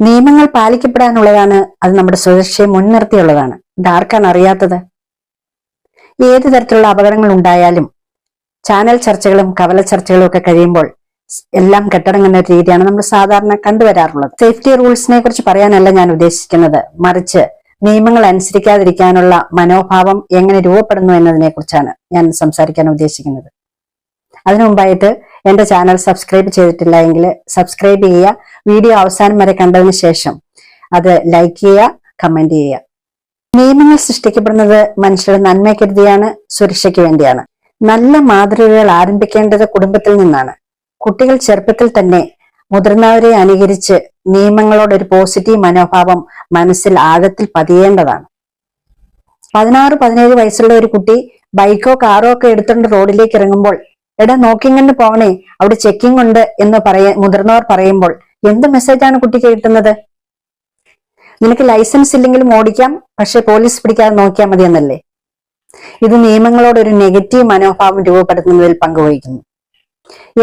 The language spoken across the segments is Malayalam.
നിയമങ്ങൾ പാലിക്കപ്പെടാനുള്ളതാണ് അത് നമ്മുടെ സുരക്ഷയെ മുൻനിർത്തിയുള്ളതാണ്. ഇതാർക്കാണ് അറിയാത്തത്? ഏത് തരത്തിലുള്ള അപകടങ്ങൾ ഉണ്ടായാലും ചാനൽ ചർച്ചകളും കവല ചർച്ചകളും ഒക്കെ കഴിയുമ്പോൾ എല്ലാം കെട്ടടങ്ങുന്ന രീതിയാണ് നമ്മൾ സാധാരണ കണ്ടുവരാറുള്ളത്. സേഫ്റ്റി റൂൾസിനെ കുറിച്ച് പറയാനല്ല ഞാൻ ഉദ്ദേശിക്കുന്നത്. മറിച്ച് നിയമങ്ങൾ അനുസരിക്കാതിരിക്കാനുള്ള മനോഭാവം എങ്ങനെ രൂപപ്പെടുന്നു എന്നതിനെ കുറിച്ചാണ് ഞാൻ സംസാരിക്കാൻ ഉദ്ദേശിക്കുന്നത്. അതിനു മുമ്പായിട്ട് എന്റെ ചാനൽ സബ്സ്ക്രൈബ് ചെയ്തിട്ടില്ല എങ്കിൽ സബ്സ്ക്രൈബ് ചെയ്യുക. വീഡിയോ അവസാനം വരെ കണ്ടതിന് ശേഷം അത് ലൈക്ക് ചെയ്യുക കമന്റ് ചെയ്യുക. നിയമങ്ങൾ സൃഷ്ടിക്കപ്പെടുന്നത് മനുഷ്യരുടെ നന്മയ്ക്കെതിരെയാണ് സുരക്ഷയ്ക്ക് വേണ്ടിയാണ്. നല്ല മാതൃകകൾ ആരംഭിക്കേണ്ടത് കുടുംബത്തിൽ നിന്നാണ്. കുട്ടികൾ ചെറുപ്പത്തിൽ തന്നെ മുതിർന്നവരെ അനുകരിച്ച് നിയമങ്ങളോട് ഒരു പോസിറ്റീവ് മനോഭാവം മനസ്സിൽ ആഴത്തിൽ പതിയേണ്ടതാണ്. പതിനാറ് പതിനേഴ് വയസ്സുള്ള ഒരു കുട്ടി ബൈക്കോ കാറോ ഒക്കെ എടുത്തുകൊണ്ട് റോഡിലേക്ക് ഇറങ്ങുമ്പോൾ എടാ നോക്കിങ്ങനെ പോകണേ അവിടെ ചെക്കിംഗ് ഉണ്ട് എന്ന് പറയ മുതിർന്നവർ പറയുമ്പോൾ എന്ത് മെസ്സേജാണ് കുട്ടി കേട്ടുന്നത്? നിനക്ക് ലൈസൻസ് ഇല്ലെങ്കിലും ഓടിക്കാം പക്ഷെ പോലീസ് പിടിക്കാതെ നോക്കിയാൽ മതി എന്നല്ലേ ഇത് നിയമങ്ങളോട് ഒരു നെഗറ്റീവ് മനോഭാവം രൂപപ്പെടുത്തുന്നതിൽ പങ്കുവഹിക്കുന്നു.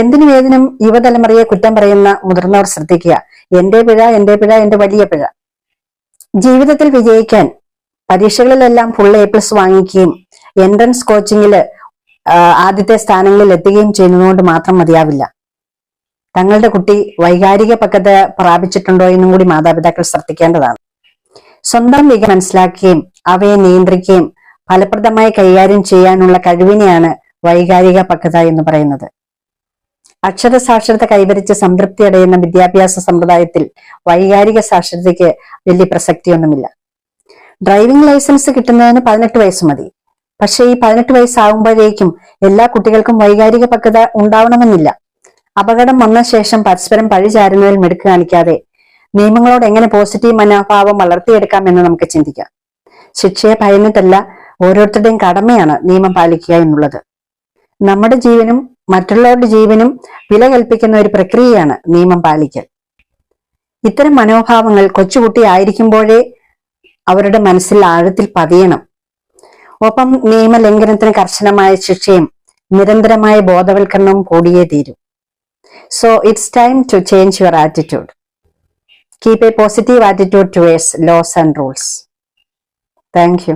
എന്തിനു ഏതിനും യുവതലമുറയെ കുറ്റം പറയുന്ന മുതിർന്നവർ ശ്രദ്ധിക്കുക. എന്റെ പിഴ എന്റെ പിഴ എന്റെ വലിയ പിഴ. ജീവിതത്തിൽ വിജയിക്കാൻ പരീക്ഷകളിലെല്ലാം ഫുൾ എ പ്ലസ് വാങ്ങിക്കുകയും എൻട്രൻസ് കോച്ചിങ്ങിൽ ആദ്യത്തെ സ്ഥാനങ്ങളിൽ എത്തുകയും ചെയ്യുന്നതുകൊണ്ട് മാത്രം മതിയാവില്ല. തങ്ങളുടെ കുട്ടി വൈകാരിക പക്വത പ്രാപിച്ചിട്ടുണ്ടോ എന്നും കൂടി മാതാപിതാക്കൾ ശ്രദ്ധിക്കേണ്ടതാണ്. സ്വന്തം വിക മനസ്സിലാക്കുകയും അവയെ നിയന്ത്രിക്കുകയും ഫലപ്രദമായി കൈകാര്യം ചെയ്യാനുള്ള കഴിവിനെയാണ് വൈകാരിക പക്വത എന്ന് പറയുന്നത്. അക്ഷര സാക്ഷരത കൈവരിച്ച് സംതൃപ്തി അടയുന്ന വിദ്യാഭ്യാസ സമ്പ്രദായത്തിൽ വൈകാരിക സാക്ഷരതയ്ക്ക് വലിയ പ്രസക്തിയൊന്നുമില്ല. ഡ്രൈവിംഗ് ലൈസൻസ് കിട്ടുന്നതിന് പതിനെട്ട് വയസ്സ് മതി. പക്ഷേ ഈ പതിനെട്ട് വയസ്സാകുമ്പോഴേക്കും എല്ലാ കുട്ടികൾക്കും വൈകാരിക പക്വത ഉണ്ടാവണമെന്നില്ല. അപകടം വന്ന ശേഷം പരസ്പരം പഴി ചാരുന്നതിൽ മിടുക്ക് കാണിക്കാതെ നിയമങ്ങളോട് എങ്ങനെ പോസിറ്റീവ് മനോഭാവം വളർത്തിയെടുക്കാം എന്ന് നമുക്ക് ചിന്തിക്കാം. ശിക്ഷയെ ഭയന്നിട്ടല്ല ഓരോരുത്തരുടെയും കടമയാണ് നിയമം പാലിക്കുക എന്നുള്ളത്. നമ്മുടെ ജീവനും മറ്റുള്ളവരുടെ ജീവനും വില കൽപ്പിക്കുന്ന ഒരു പ്രക്രിയയാണ് നിയമം പാലിക്കൽ. ഇത്തരം മനോഭാവങ്ങൾ കൊച്ചുകുട്ടി ആയിരിക്കുമ്പോഴേ അവരുടെ മനസ്സിൽ ആഴത്തിൽ പതിയണം. ഒപ്പം നിയമലംഘനത്തിന് കർശനമായ ശിക്ഷയും നിരന്തരമായ ബോധവൽക്കരണവും കൂടിയേ തീരും. So it's time to change your attitude keep a positive attitude towards laws and rules thank you